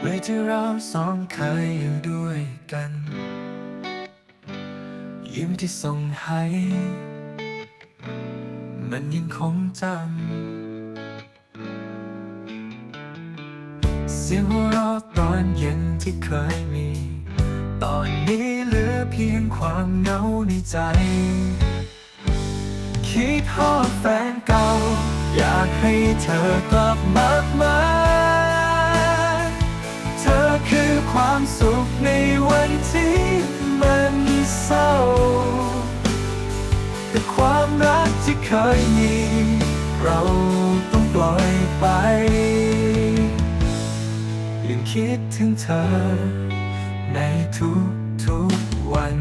เวลาที่เราสองเคยอยู่ด้วยกัน ยิ้มที่ส่งให้ มันยังคงจำ เสียงหัวเราะตอนเย็นที่เคยมี ตอนนี้เหลือเพียงความเหงาในใจ คิดฮอดแฟนเก่า อยากให้เธอกลับมาไหมาเความสุขในวันที่มันเศร้า แต่ความรักที่เคยมี เราต้องปล่อยไปยังคิดถึงเธอ ในทุกทุกๆวัน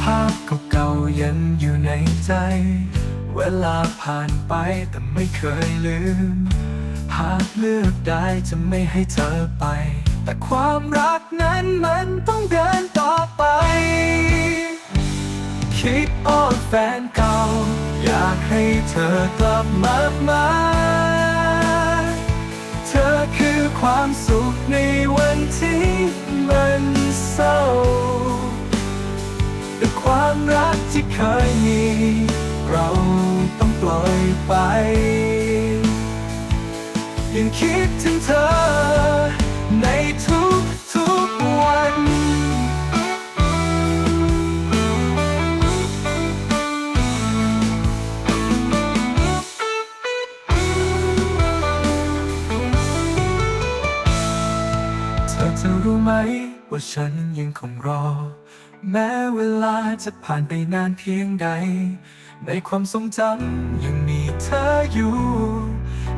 ภาพเก่าๆยังอยู่ในใจ เวลาผ่านไปแต่ไม่เคยลืม หากเลือกได้จะไม่ให้เธอไป แต่ความรักนั้นมันต้องเดินต่อไป คิดอ้อนแฟนเก่า อยากให้เธอกลับมาไหมาเธอคือความสุขในวันที่มันเศร้าแต่ความรักที่เคยมี เรา ล่อยไป ยังคิดถึงเธอ ในทุกทุกๆวัน เธอจะรู้ไหม ว่าฉันยังคงรอ แม้เวลาจะผ่านไปนานเพียงใด ในความทรงจำยังมีเธออยู่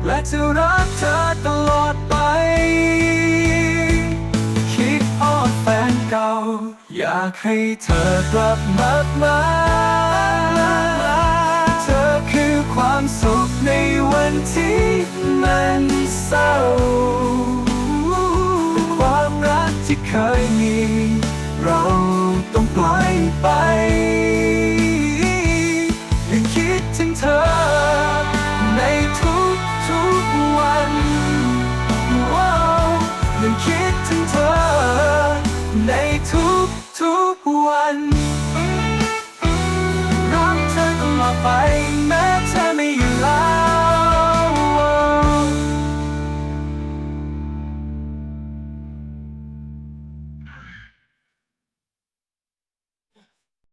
และจะรักเธอตลอดไป คิดออนแฟนเก่า อยากให้เธอกลับมามาเธอคือความสุขในวันที่มันเศร้าความรักที่เคยมี เราต้องปล่อยไปยังคิดถึงเธอ ในทุกทุวันว้าวยังคิดถึงเธอ ในทุกทุกวันรักเธอตลอดไป